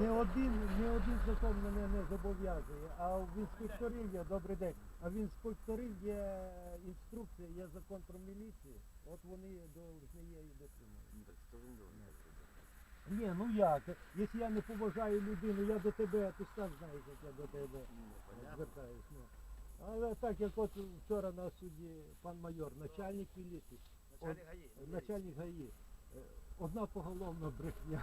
Не один, не один закон мене не зобов'язує, а в інспекторів є, добрий день, а в інспекторів є інструкція, є закон про міліцію, от вони должны є і дотримують. Ні, ну як, якщо я не поважаю людину, я до тебе, ти ж сам знаєш, як я до тебе звертаюсь. Ну. Але так, як от вчора на суді пан майор, начальник міліції, Начальник ГАІ. начальник ГАІ, е, одна поголовна брехня.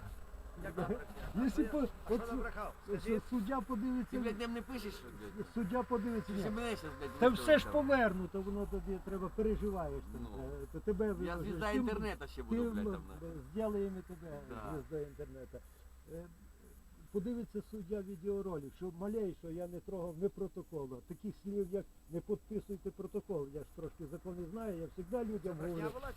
Якщо по- от що су- набрехав? С- Скажіть. Суддя Ти, подивиться, блядь, ним не пишеш, що, блядь? суддя подивиться. Ти ще ні. мене щас, блядь, Та все ж там. повернуто, воно тобі треба переживаєш. там, Ну. е, То тебе Я виложиш, звізда тим- інтернету ще буду, блядь, там. е, на. Тебе Да. звізда інтернету. Е, Подивиться суддя відеоролик, що малей, що я не трогав не протоколу. Таких слів, як не підписуйте протокол. Я ж трошки закони знаю, я завжди людям говорю. була чи ні?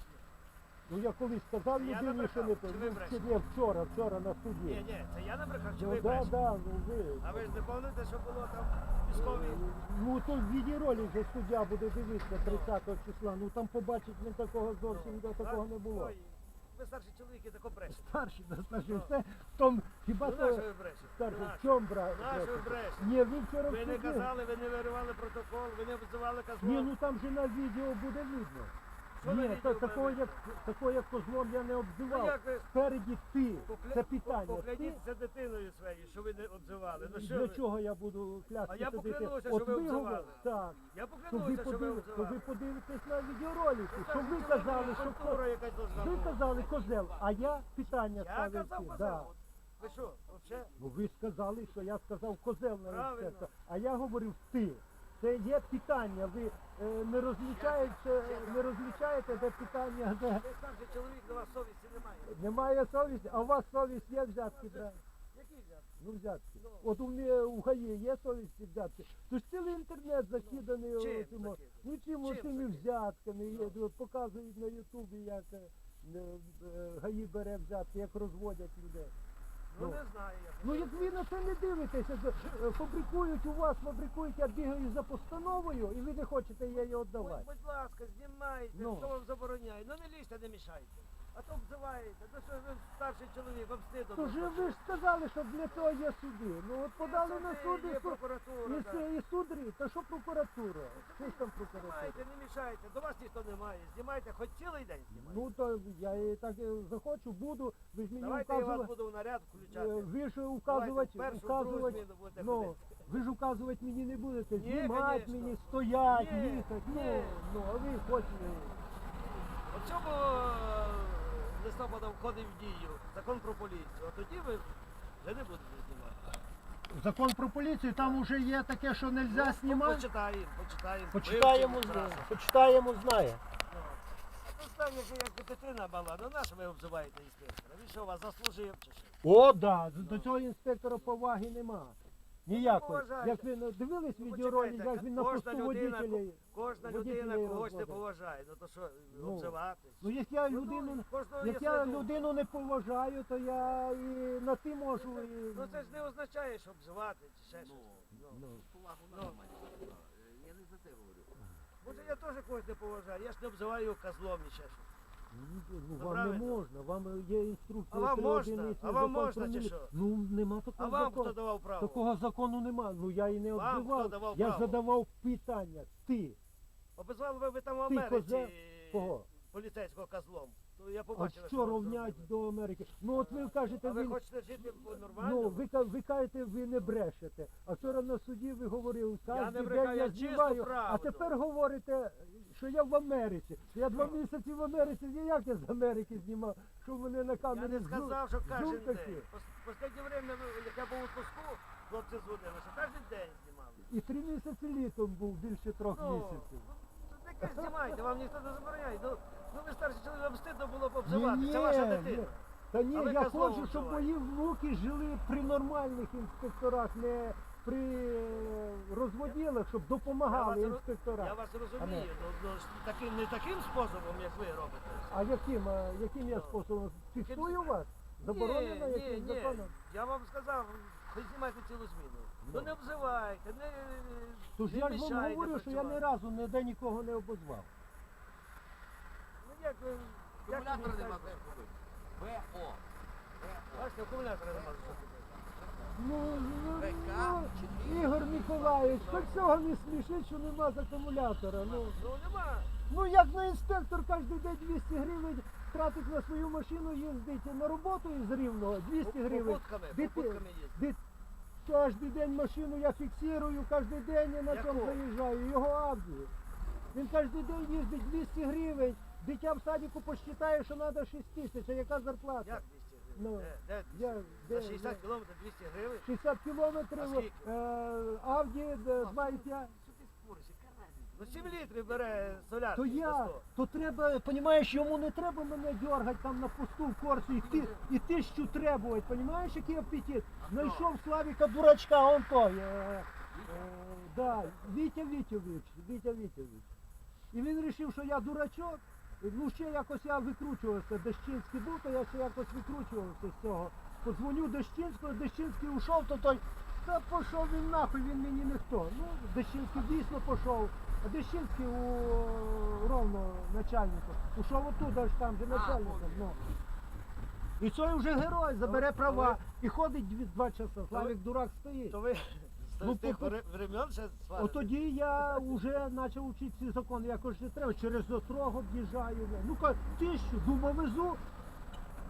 Ну я колись сказав Я людині, що не брехав, чи ви ну, брешете? ні, вчора, вчора на суді. ні, ні, це я не брехав, чи Ну ви да, брешете? да, ну ви. А ви ж не пам'ятаєте, що було там військові? Ну то відеоролик же суддя буде дивитися 30 числа. Ну там побачить він такого зовсім до такого не було. Ой, Ви старші чоловіки тако брешете. Старший, да старший, все в том, хіба Ну то на що ви брешете? старший, На в чому брат? На що ви брешете? Ні, він вчора Ви не суді. казали, ви не виривали протокол, ви не обзивали Ні, ну там же на відео буде видно. Ні, та, такого, як, такого як козлом я не Ну обзивав. як ви Спереді ти. покля- Це питання. Ти, дитиною своєю, що ви не обзивали. Ну що для ви? чого я буду клясти? А я От що ви ви говорите- Так. Я То ви, поклянуся, що ви подив... то ви обзивали. подивитесь на відеоролики, Ну, що ви казали, що культура ко- якась должна ви бути. казали козел, а я питання Я ставив. казав козел. Да. Ви що, взагалі? Ну ви сказали, що я сказав козел на Правильно. інспектор, а я говорив ти. Це є питання. Ви е, не розлічаєте, не розлічаєте де питання, де Ви старший чоловік, до вас совісті немає. немає совісті, а у вас совість є взятки брати. Які взяти? Ну взятки. Ну. От у мене у ГАІ є совісті взятки. Тож цілий інтернет закиданий Чим цим, закиданий? ну чим Чим закиданий? взятками. Є, показують на Ютубі, як е, е, ГАІ бере взятки, як розводять людей. Ну не знаю я. Ну як ви на це не дивитеся, то, е, фабрикують у вас, фабрикують, я бігаю за постановою, і ви не хочете її Будь, віддавати. будь ласка, знімайте, Ну. хто вам забороняє. Ну не лізьте, не мішайте. А то обзиваєте. Ну що ви старший чоловік, вам стидно. То ж ви ж сказали, що для цього є суди. Ну от подали на суди, Є суд, прокуратура. і, да. і суди, то що прокуратура? Що ж там прокуратура? Знімайте, не мішайте. До вас ніхто немає. Знімайте, хоч цілий день знімайте. Ну то я і так е, захочу, буду, ви ж мені Давайте я вас буду в наряд Е, включати. Ви ж указувати, Давайте першу, другу указувати, зміну будете ну, ходити. ви ж указувати мені не будете, Ні, знімати конечно. мені, стоять, Ні, їхати, ну, ні. ну, а ви хочете. От цьому е, листопада входить в дію закон про поліцію. А тоді ви вже не будете знімати. Закон про поліцію, там вже є таке, що не можна Ну, знімати. Почитаємо, почитаємо. Почитаємо, вивчимо зразу. почитаємо, знає. Ну, Ну, як дитина мала, ну на що ви обзиваєте інспектора? Він що вас заслужив чи що? О, да, до цього інспектора поваги нема. Ніякої. Як ви ну, дивились Ну, відеоролик, почекайте, як він на кожна посту людина- водителя. Кожна Водителя людина когось не розводить. поважає. Ну то що, Ну, обзивати? Ну як я Ну, людину, ну, кожного є як я своя думка. людину не поважаю, то я і на ти можу. І... Ну це ж не означає, що обзивати чи ще щось. Ну, Ну. повагу Ну. нормально. Я не за це говорю. Може я теж когось не поважаю, я ж не обзиваю його козлом і ще щось. Ну, ну, вам не можна, вам є інструкція. А вам три можна? А вам закон можна про чи що? Ну нема А вам закону. хто давав право? Такого закону нема. Ну я і не Вам хто давав Я право? задавав питання. Ти Обізвали ви, ви там в Ти Америці козел? Кого? поліцейського козлом. То я а що ровнять до Америки? Ну от ви кажете, А ви він хочете жити Ну, нормально? ви, ка- ви кажете, ви не брешете. А вчора на суді ви говорили, Я кожен не день брехаю, я я чисту знімаю, а правду. тепер говорите, що я в Америці. Я два місяці в Америці, я як я з Америки знімав, що мене на Я камері не сказав, що кожен день. Пос- Останнє время, ви- як я був у відпуску, хлопці дзвонили, що кожен день знімали. І три місяці літом був, більше трьох Ну, місяців. ну, таке знімайте, вам ніхто не забороняє. Ну, ну ви старший чоловік, вам стидно було б Ні, обзивати, ні, це ваша ні. дитина. Та ні, А ви я козлом хочу, щоб обзиваєте. мої внуки жили при нормальних інспекторах, не при е, розводілах, щоб Я допомагали вас, інспекторам. я вас розумію, не. ну, ну, ж таким, не таким способом, як ви робите. А яким, а яким я способом? Фіксую вас? Заборонено ні, яким ні, законом? Я вам сказав, ви знімайте цілу зміну. Ну, Ну. не обзивайте, не, Тож не я ж вам мішайте говорю, що я ні працювати. разу ніде нікого не обозвав. Ну як ви нема кажете? купити. ВО. Бачите, акумулятора нема що купити. Ну, ну, ну. Ігор Ніколаєвич, хоч цього не смішить, що нема з акумулятора. Ну, Ну нема. ну як на інспектор кожен день 200 гривень тратить на свою машину, їздить на роботу із Рівного, 200 гривень. Попутками, Де попутками їздить. де- Кожен день машину я фіксую, кожен день я на Яку? чому заїжджаю, його Авді. Він кожен день їздить 200 гривень, дитя в садіку посчитає, що треба 6 тисяч, а яка зарплата? Як 200 гривень? Ну, Де? Де Я, де, За 60 кілометрів 200 гривень? 60 кілометрів, А скільки? е, Авді, де, знаєте? Ну 7 літрів бере солярки. то я, то треба, розумієш, йому не треба мене дергати там на пусту в корсу і, ти, і тисячу требувати, розумієш, який апетит? Знайшов Славіка дурачка, он той, е, е, да, Вітя Вітєвич, Вітя Вітєвич. І він вирішив, що я дурачок, ну ще якось я викручувався, Дещинський був, то я ще якось викручувався з цього. Подзвоню Дещинського, Дещинський ушов, то той, та пішов він нахуй, він мені ніхто. Ну, Дещинський дійсно пішов. А Дещинський у ровно начальника. Ушов оттуда ж там, де начальником. Ну. І цей вже герой, забере права і ходить дві- два часа. Славік дурак стоїть. То ви з Ну, тих по- времен ще сварите? От тоді я вже почав вчити ці закони, якось не треба, через острог об'їжджаю. Ну ка тисячу, думав, везу.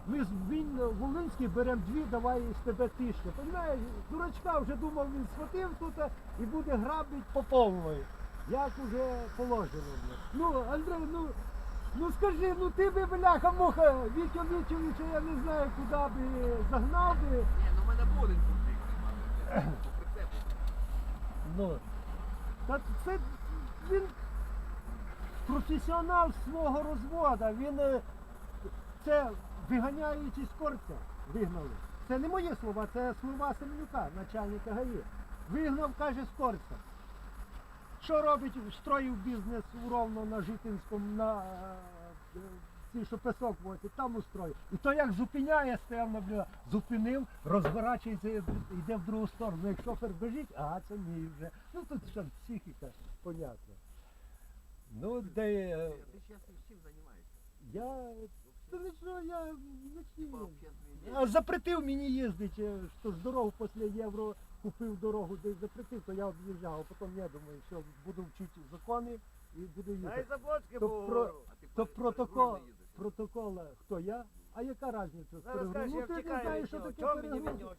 Ми з він Волинський беремо дві, давай з тебе тисячу. Понимаєш, дурачка вже думав, він схватив тут і буде грабить по повної. Як уже положено. Ну, Андрей, ну, ну скажи, ну ти би, бляха, муха, Вітю Вітьовича, я не знаю, куди би загнав би. Ні, ну в мене один конфлікт. Ну, та це він професіонал свого розвода. Він е, це виганяючи з корця вигнали. Це не мої слова, це слова Семенюка, начальника ГАІ. Вигнав, каже, з корця. Що робить, строїв бізнес ровно на Житинському, на е, що песок возить, там устроїв. І то як зупиняє, стояв на зупинив, розворачується, йде в другу сторону. Ну, Як шофер біжить, а це мій вже. Ну тут що психіка, понятно. Ну, де Ти зараз чим займаєшся? я. Та ви що, я А запретив мені їздити, що ж дорогу після євро купив дорогу, десь запретив, то я об'їжджав. А потім я думаю, що буду вчити закони і буду їздити. заблочки То про- А ти То протокол? Протокола, хто я? А яка різниця з Зараз перегрузом? скажеш, Ну ти не втікаю знаєш, від що нього. таке Чого мені від перегруз? нього втікати?